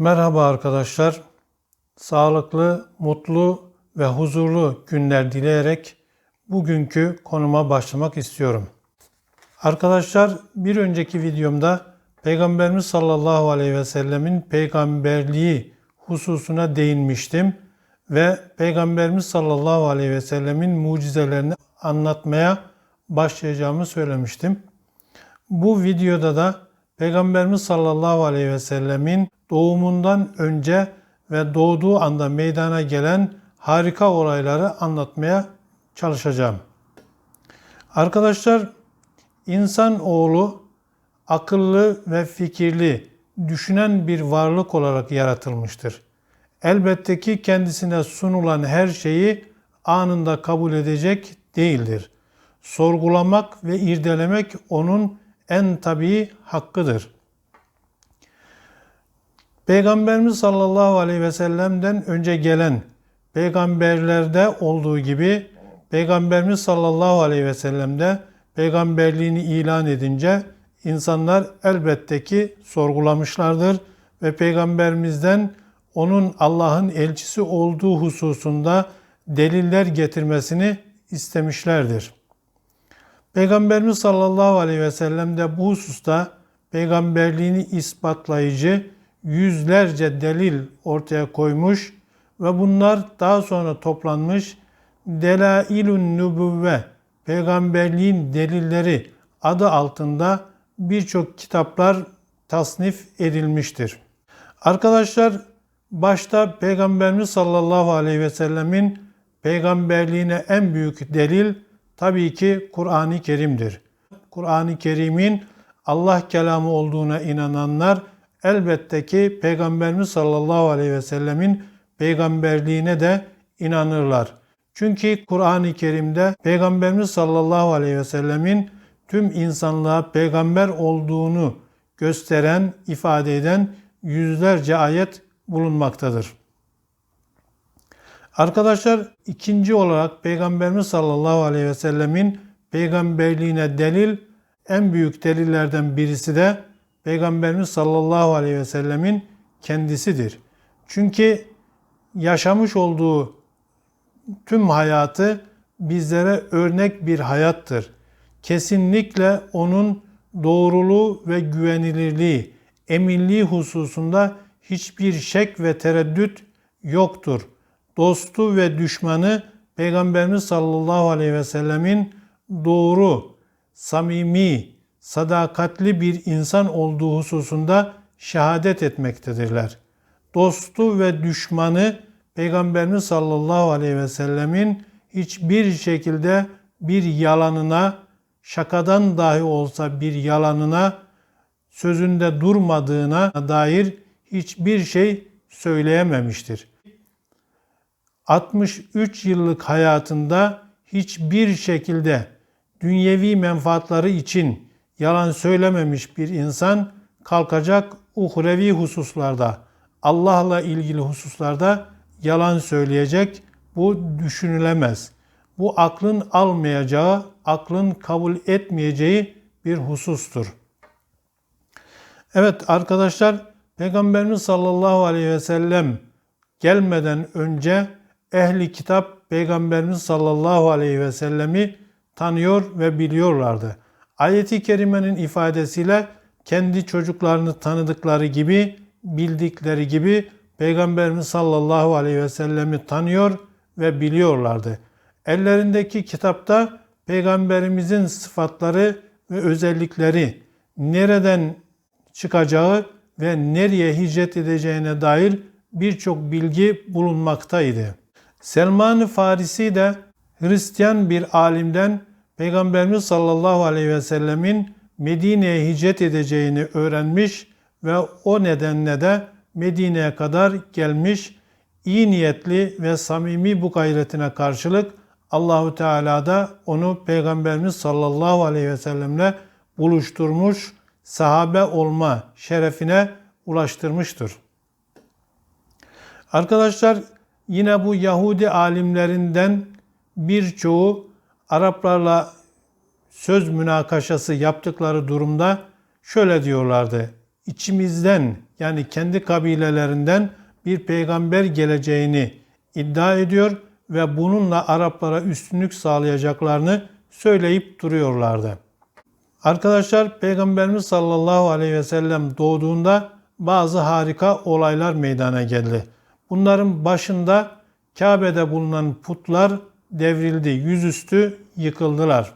Merhaba arkadaşlar. Sağlıklı, mutlu ve huzurlu günler dileyerek bugünkü konuma başlamak istiyorum. Arkadaşlar bir önceki videomda Peygamberimiz sallallahu aleyhi ve sellemin peygamberliği hususuna değinmiştim ve Peygamberimiz sallallahu aleyhi ve sellemin mucizelerini anlatmaya başlayacağımı söylemiştim. Bu videoda da Peygamberimiz sallallahu aleyhi ve sellemin doğumundan önce ve doğduğu anda meydana gelen harika olayları anlatmaya çalışacağım. Arkadaşlar insan oğlu akıllı ve fikirli, düşünen bir varlık olarak yaratılmıştır. Elbette ki kendisine sunulan her şeyi anında kabul edecek değildir. Sorgulamak ve irdelemek onun en tabii hakkıdır. Peygamberimiz sallallahu aleyhi ve sellem'den önce gelen peygamberlerde olduğu gibi Peygamberimiz sallallahu aleyhi ve sellem'de peygamberliğini ilan edince insanlar elbette ki sorgulamışlardır ve peygamberimizden onun Allah'ın elçisi olduğu hususunda deliller getirmesini istemişlerdir. Peygamberimiz sallallahu aleyhi ve sellem de bu hususta peygamberliğini ispatlayıcı yüzlerce delil ortaya koymuş ve bunlar daha sonra toplanmış Delailun Nübüvve peygamberliğin delilleri adı altında birçok kitaplar tasnif edilmiştir. Arkadaşlar başta Peygamberimiz sallallahu aleyhi ve sellemin peygamberliğine en büyük delil tabii ki Kur'an-ı Kerim'dir. Kur'an-ı Kerim'in Allah kelamı olduğuna inananlar elbette ki Peygamberimiz sallallahu aleyhi ve sellemin peygamberliğine de inanırlar. Çünkü Kur'an-ı Kerim'de Peygamberimiz sallallahu aleyhi ve sellemin tüm insanlığa peygamber olduğunu gösteren, ifade eden yüzlerce ayet bulunmaktadır. Arkadaşlar ikinci olarak Peygamberimiz sallallahu aleyhi ve sellemin peygamberliğine delil en büyük delillerden birisi de Peygamberimiz sallallahu aleyhi ve sellemin kendisidir. Çünkü yaşamış olduğu tüm hayatı bizlere örnek bir hayattır. Kesinlikle onun doğruluğu ve güvenilirliği, eminliği hususunda hiçbir şek ve tereddüt yoktur. Dostu ve düşmanı Peygamberimiz sallallahu aleyhi ve sellemin doğru, samimi, sadakatli bir insan olduğu hususunda şehadet etmektedirler. Dostu ve düşmanı Peygamberimiz sallallahu aleyhi ve sellemin hiçbir şekilde bir yalanına, şakadan dahi olsa bir yalanına, sözünde durmadığına dair hiçbir şey söyleyememiştir. 63 yıllık hayatında hiçbir şekilde dünyevi menfaatları için yalan söylememiş bir insan kalkacak uhrevi hususlarda, Allah'la ilgili hususlarda yalan söyleyecek. Bu düşünülemez. Bu aklın almayacağı, aklın kabul etmeyeceği bir husustur. Evet arkadaşlar Peygamberimiz sallallahu aleyhi ve sellem gelmeden önce ehli kitap Peygamberimiz sallallahu aleyhi ve sellemi tanıyor ve biliyorlardı. Ayeti kerimenin ifadesiyle kendi çocuklarını tanıdıkları gibi, bildikleri gibi Peygamberimiz sallallahu aleyhi ve sellemi tanıyor ve biliyorlardı. Ellerindeki kitapta Peygamberimizin sıfatları ve özellikleri nereden çıkacağı ve nereye hicret edeceğine dair birçok bilgi bulunmaktaydı. Selman-ı Farisi de Hristiyan bir alimden Peygamberimiz sallallahu aleyhi ve sellemin Medine'ye hicret edeceğini öğrenmiş ve o nedenle de Medine'ye kadar gelmiş iyi niyetli ve samimi bu gayretine karşılık Allahu Teala da onu Peygamberimiz sallallahu aleyhi ve sellemle buluşturmuş, sahabe olma şerefine ulaştırmıştır. Arkadaşlar yine bu Yahudi alimlerinden birçoğu Araplarla söz münakaşası yaptıkları durumda şöyle diyorlardı. İçimizden yani kendi kabilelerinden bir peygamber geleceğini iddia ediyor ve bununla Araplara üstünlük sağlayacaklarını söyleyip duruyorlardı. Arkadaşlar Peygamberimiz sallallahu aleyhi ve sellem doğduğunda bazı harika olaylar meydana geldi. Bunların başında Kabe'de bulunan putlar devrildi, yüzüstü yıkıldılar.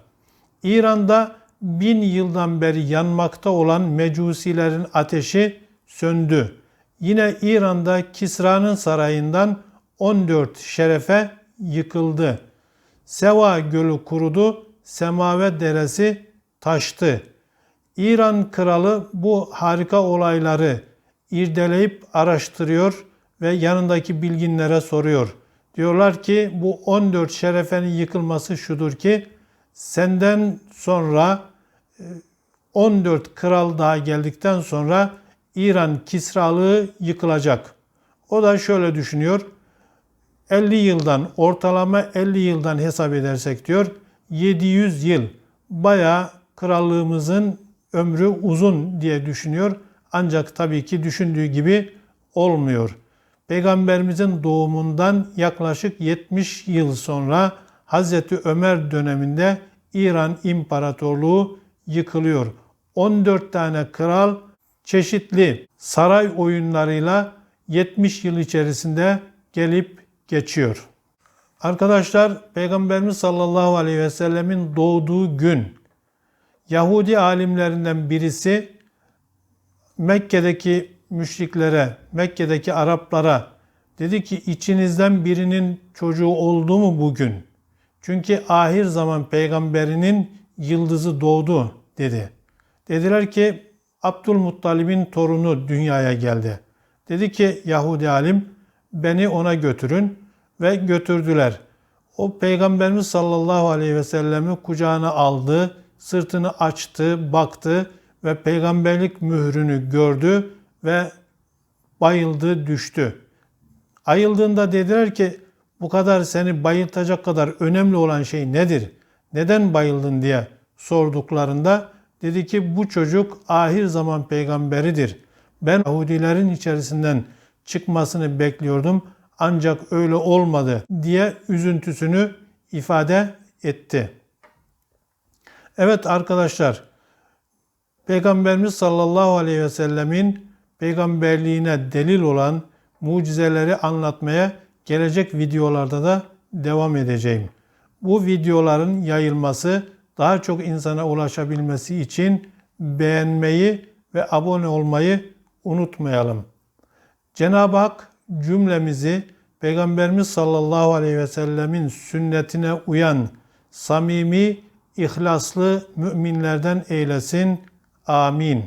İran'da bin yıldan beri yanmakta olan mecusilerin ateşi söndü. Yine İran'da Kisra'nın sarayından 14 şerefe yıkıldı. Seva gölü kurudu, Semave deresi taştı. İran kralı bu harika olayları irdeleyip araştırıyor ve yanındaki bilginlere soruyor. Diyorlar ki bu 14 şerefenin yıkılması şudur ki senden sonra 14 kral daha geldikten sonra İran Kisralığı yıkılacak. O da şöyle düşünüyor. 50 yıldan ortalama 50 yıldan hesap edersek diyor 700 yıl bayağı krallığımızın ömrü uzun diye düşünüyor. Ancak tabii ki düşündüğü gibi olmuyor. Peygamberimizin doğumundan yaklaşık 70 yıl sonra Hazreti Ömer döneminde İran İmparatorluğu yıkılıyor. 14 tane kral çeşitli saray oyunlarıyla 70 yıl içerisinde gelip geçiyor. Arkadaşlar Peygamberimiz sallallahu aleyhi ve sellemin doğduğu gün Yahudi alimlerinden birisi Mekke'deki müşriklere, Mekke'deki Araplara dedi ki içinizden birinin çocuğu oldu mu bugün? Çünkü ahir zaman peygamberinin yıldızı doğdu dedi. Dediler ki Abdülmuttalib'in torunu dünyaya geldi. Dedi ki Yahudi alim beni ona götürün ve götürdüler. O peygamberimiz sallallahu aleyhi ve sellemi kucağına aldı, sırtını açtı, baktı ve peygamberlik mührünü gördü ve bayıldı, düştü. Ayıldığında dediler ki bu kadar seni bayıltacak kadar önemli olan şey nedir? Neden bayıldın diye sorduklarında dedi ki bu çocuk ahir zaman peygamberidir. Ben Yahudilerin içerisinden çıkmasını bekliyordum ancak öyle olmadı diye üzüntüsünü ifade etti. Evet arkadaşlar Peygamberimiz sallallahu aleyhi ve sellemin peygamberliğine delil olan mucizeleri anlatmaya gelecek videolarda da devam edeceğim. Bu videoların yayılması, daha çok insana ulaşabilmesi için beğenmeyi ve abone olmayı unutmayalım. Cenab-ı Hak cümlemizi Peygamberimiz sallallahu aleyhi ve sellemin sünnetine uyan samimi, ihlaslı müminlerden eylesin. Amin.